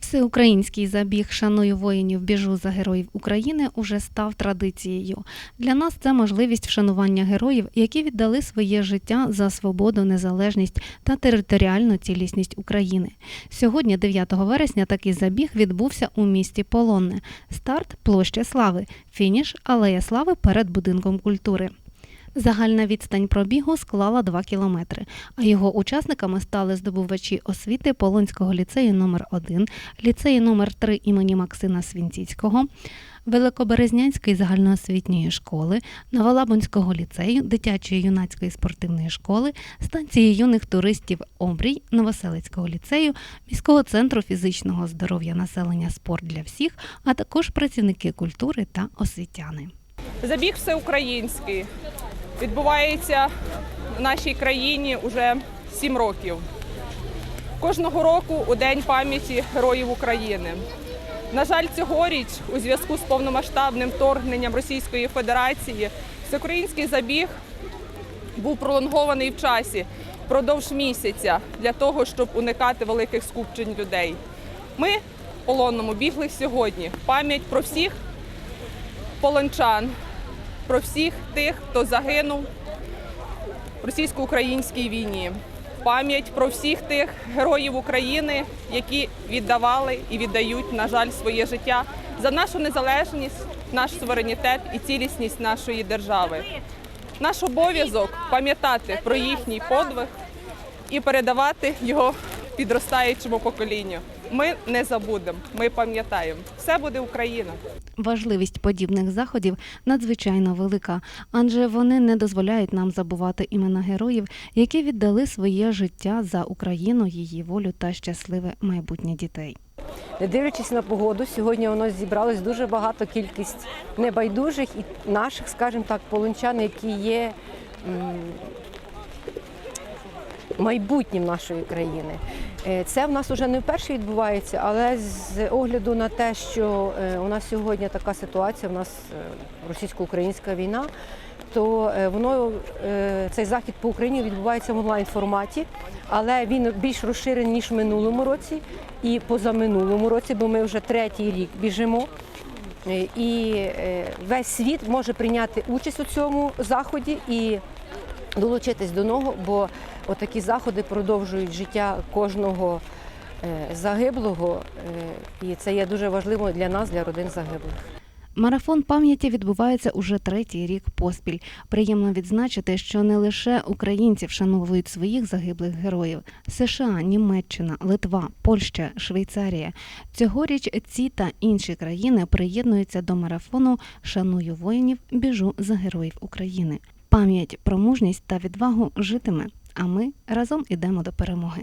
Всеукраїнський забіг Шаную воїнів біжу за героїв України уже став традицією. Для нас це можливість вшанування героїв, які віддали своє життя за свободу, незалежність та територіальну цілісність України. Сьогодні, 9 вересня, такий забіг відбувся у місті Полонне. Старт площа Слави, фініш Алея Слави перед будинком культури. Загальна відстань пробігу склала 2 кілометри, а його учасниками стали здобувачі освіти Полонського ліцею номер 1 ліцею номер 3 імені Максима Свінціцького, Великоберезнянської загальноосвітньої школи, Новолабунського ліцею, дитячої юнацької спортивної школи, станції юних туристів Обрій, Новоселицького ліцею, міського центру фізичного здоров'я населення Спорт для всіх, а також працівники культури та освітяни. Забіг всеукраїнський відбувається в нашій країні уже сім років. Кожного року у День пам'яті Героїв України. На жаль, цьогоріч у зв'язку з повномасштабним вторгненням Російської Федерації всеукраїнський забіг був пролонгований в часі впродовж місяця для того, щоб уникати великих скупчень людей. Ми в полонному бігли сьогодні пам'ять про всіх полончан, про всіх тих, хто загинув в російсько-українській війні, пам'ять про всіх тих героїв України, які віддавали і віддають, на жаль, своє життя за нашу незалежність, наш суверенітет і цілісність нашої держави. Наш обов'язок пам'ятати про їхній подвиг і передавати його підростаючому поколінню. Ми не забудемо, ми пам'ятаємо. Все буде Україна. Важливість подібних заходів надзвичайно велика, адже вони не дозволяють нам забувати імена героїв, які віддали своє життя за Україну, її волю та щасливе майбутнє дітей. Не дивлячись на погоду, сьогодні у нас зібралось дуже багато кількість небайдужих і наших, скажімо так, полончан, які є майбутнім нашої країни. Е, Це в нас вже не вперше відбувається, але з огляду на те, що е, у нас сьогодні така ситуація, у нас е, російсько-українська війна, то воно цей захід по Україні відбувається в онлайн форматі, але він більш розширений ніж в минулому році і позаминулому році, бо ми вже третій рік біжимо. І весь світ може прийняти участь у цьому заході і долучитись до нього, бо отакі заходи продовжують життя кожного е, загиблого, е, і це є дуже важливо для нас, для родин загиблих. Марафон пам'яті відбувається уже третій рік поспіль. Приємно відзначити, що не лише українці вшановують своїх загиблих героїв. США, Німеччина, Литва, Польща, Швейцарія. Цьогоріч ці та інші країни приєднуються до марафону Шаную воїнів, біжу за героїв України. Пам'ять про мужність та відвагу житиме. А ми разом ідемо до перемоги.